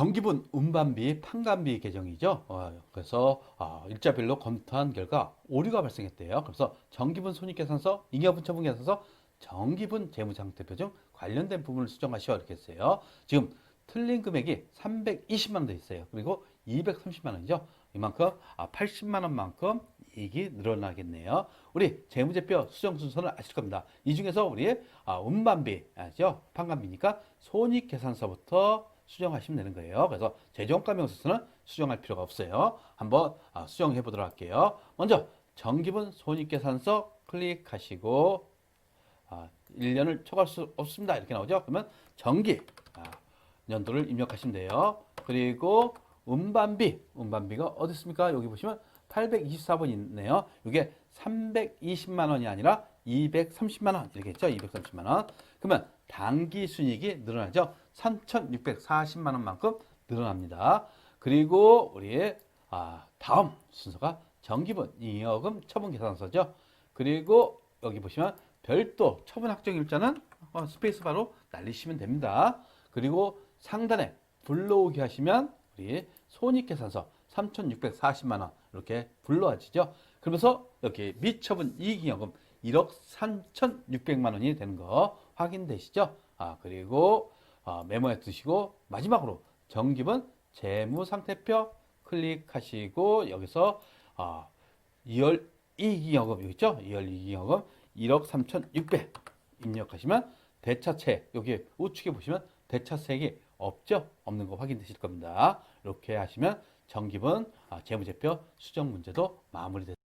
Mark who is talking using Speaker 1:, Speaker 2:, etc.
Speaker 1: 정기분 운반비 판관비 개정이죠. 어, 그래서 어, 일자별로 검토한 결과 오류가 발생했대요. 그래서 정기분 손익계산서, 잉여분처분 계산서, 정기분 재무상태표 중 관련된 부분을 수정하시오 이렇게 했어요. 지금 틀린 금액이 320만 원 돼 있어요. 그리고 230만 원이죠. 이만큼 아, 80만 원만큼 이익이 늘어나겠네요. 우리 재무제표 수정 순서는 아실 겁니다. 이 중에서 우리 아, 운반비 아죠? 판관비니까 손익계산서부터 수정하시면 되는 거예요. 그래서 재정가 명세서는 수정할 필요가 없어요. 한번 아, 수정해 보도록 할게요. 먼저 정기분 손익계산서 클릭하시고 아, 1년을 초과할 수 없습니다. 이렇게 나오죠. 그러면 정기 아, 연도를 입력하시면 돼요. 그리고 운반비, 운반비가 어디 있습니까? 여기 보시면 824번 있네요. 이게 320만 원이 아니라 230만 원 이렇게 있죠. 230만 원. 그러면 단기 순이익이 늘어나죠. 3,640만 원만큼 늘어납니다. 그리고 우리 아, 다음 순서가 정기분 잉여금 처분 계산서죠. 그리고 여기 보시면 별도 처분 확정 일자는 어, 스페이스 바로 날리시면 됩니다. 그리고 상단에 불러오기 하시면 우리 손익 계산서 3,640만 원 이렇게 불러와지죠. 그러면서 이렇게 미처분 이익잉여금 1억 3,600만 원이 되는 거 확인되시죠? 아 그리고 아, 메모해 두시고 마지막으로 정기분 재무상태표 클릭하시고 여기서 아, 2월 이익잉여금 여기 있죠? 2월 이익잉여금 1억 3,600 입력하시면 대차채 여기 우측에 보시면 대차세액이 없죠? 없는 거 확인되실 겁니다. 이렇게 하시면 정기분 아, 재무제표 수정 문제도 마무리됐습니다.